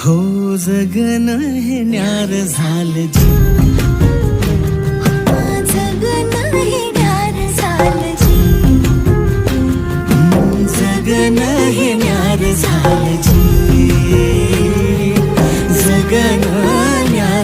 हो जगन हे न्यार झालं जी. जगन हे न्यार झालं जी. जगन हे न्यार झालं जगन